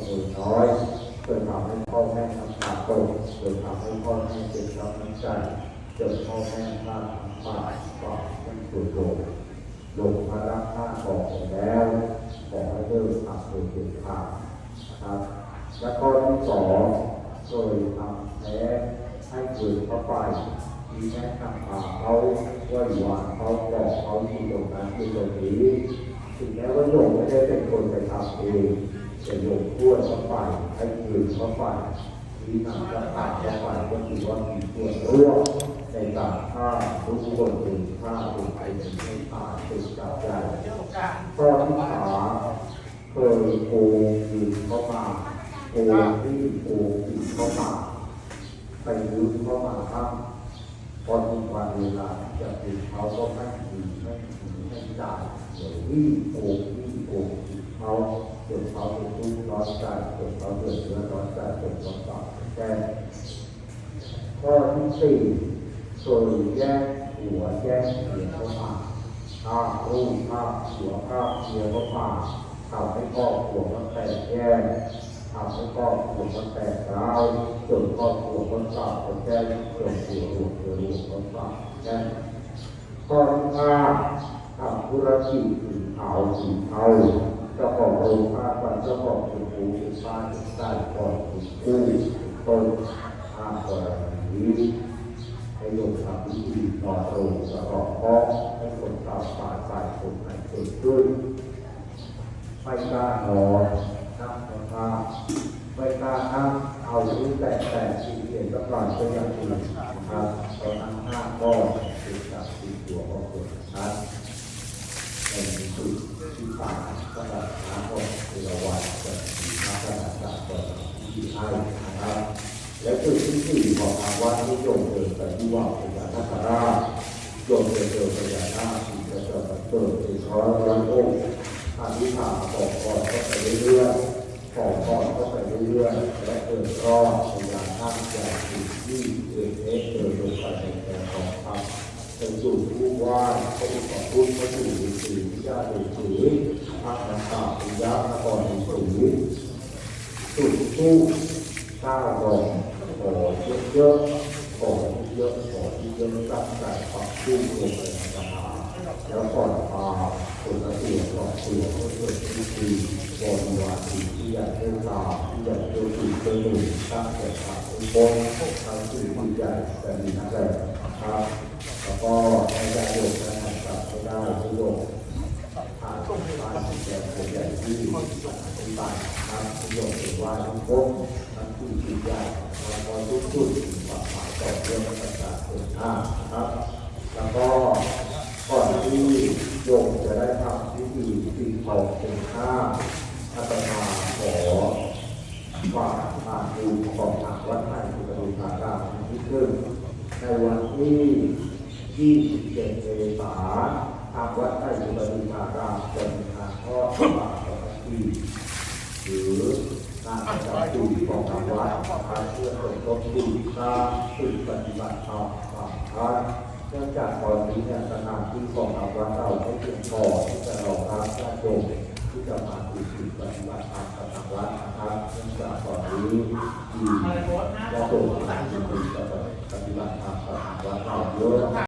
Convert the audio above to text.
ำนวนน้อยจนทำให้พ่อแม่น้ำตาโตกจนทำให้พ่อแม่เจ็บช้ำน้ำใจจนพ่อแม่พลาดทำบาปก็เป็นตัวโดดลงพระรักษาบอกแล้วขอให้เลิกทำโดยเด็ดขาดครับ และข้อที่สองเคยทำแท้ให้เกิดเข้าไปมีแม่ทำป่าเขาว่าหวานเขาบอกเขาอยู่ตรงนั้นอยู่ตรงนี้ถึงแม้ว่าโยมไม่ได้เป็นคนไปทำเอง แต่โยมพูดเข้าไปให้เกิดเข้าไปมีนำกระต่ายเข้าไปก็ถือว่ามีส่วนร่วมในการฆ่าทุกคนถึงฆ่าถึงไปถึงให้ตายถึงจับใจข้อที่สาเคยโกงยืมเข้ามาโกงที่โกงผิดเข้ามาไปยืมเข้ามาครับพอถึงวันเวลาที่จะผิดเขาก็ไม่ถือไม่ถือไม่จ่ายเดี๋ยววิ่งโกงวิ่งโกง เขาเป็นทุกข์ร้อนใจจนเขาเดือดเนื้อร้อนใจจนเขาตายแก้ข้อที่สี่เคยแย่งหัวแย่งเมียเข้ามาข้ารูปข้าหัวข้ามเมียเข้ามาทำให้ครอบครัวมันแตกแยกทำให้ครอบครัวมันแตกร้าวจนครอบครัวมันสาบมันแก้จนตัวรวมตัวรวมันสาบแก้ข้อที่ห้าทำธุรกิจสีขาวสีเทา จ้าของโรงผ้าปันเจ้าของเป็นผู้เป็นบ้านเป็นใต้ก่อนเป็นกู้ต้นห้ามกรณีให้ลงทำพิธีต่อตรงแล้วก็เพาะให้คนตาป่าใส่คนให้เกิดขึ้นไม่กล้านอนนั่งสมาไม่กล้านั่งเอาที่แตะแตะสีเขียนสักหน่อยก็อย่างอื่นนะครับตอนนั้นห้าก็ติดกับติดตัวก็ควรนะครับในสุด ที่สามสำหรับน้ำก็คือระวังจะมีมาตรฐานจากก่อนที่ให้นะครับและจุดที่สี่ของทางวัดนิยมเดินไปที่ว่าพญานาคราชโยมเดินเดินพญานาคที่จะเกิดเกิดเป็นร้อยร้อยองค์อธิษฐานขอพรเข้าไปเรื่อยๆขอพรเข้าไปเรื่อยๆและเกิดรอดพยายามตั้งใจที่ที่เกิดเอะเกิดลงไปในแก่ของธรรมเป็นจุดผู้ ว่าพระอุปคุตพระจุฤาษีวิชาฤาษีพระนันตาปิยะนครศรีจุดผู้ข้าวรองขอเยอะๆขอเยอะๆขอที่เยอะๆตั้งใจปรับปรุงลงไปในธรรมะแล้วก่อน เสียก่อนเสียก็เกิดที่ดีบริวารที่ที่อยากเทตาที่อยากเที่ยตีเที่ยวหนึ่งตั้งแต่ปากอุบลทั้งสี่ที่ใหญ่แต่ดีนักแหละนะครับแล้วก็ในการโยกนะครับกลับไม่ได้ที่โยกผ่านบ้านแก่คนใหญ่ที่อธิบายนะครับที่โยกเป็นว่าทุกคนทั้งที่ที่ใหญ่แล้วก็ทุกจุดความหมายต่อเรื่องต่างๆเป็นห้านะครับ แล้วก็ก่อนที่ มจะได้ทำพิธีปีทองเป็นข้าอาตมาขอฝากทานดูของทางวัดไทยสุขดุลารามที่ขึ้นในวันที่27เมษาทางวัดไทยสุขดุลารามจะมีการทอดผ้าป่าสามัคคีหรืองานประจำปีของทางวัดนะครับเพื่อสมทบทุนสร้างสิ่งปฏิบัติธรรมทางวัด เนื่องจากตอนนี้เนี่ยสถานที่ของเราวัดเราไม่เพียงพอที่จะรองรับญาติโยมที่จะมาติดติดปฏิบัติธรรมกับทางวัดนะครับเนื่องจากตอนนี้มีญาติโยมที่ติดปฏิบัติธรรมกับทางวัดเราเยอะ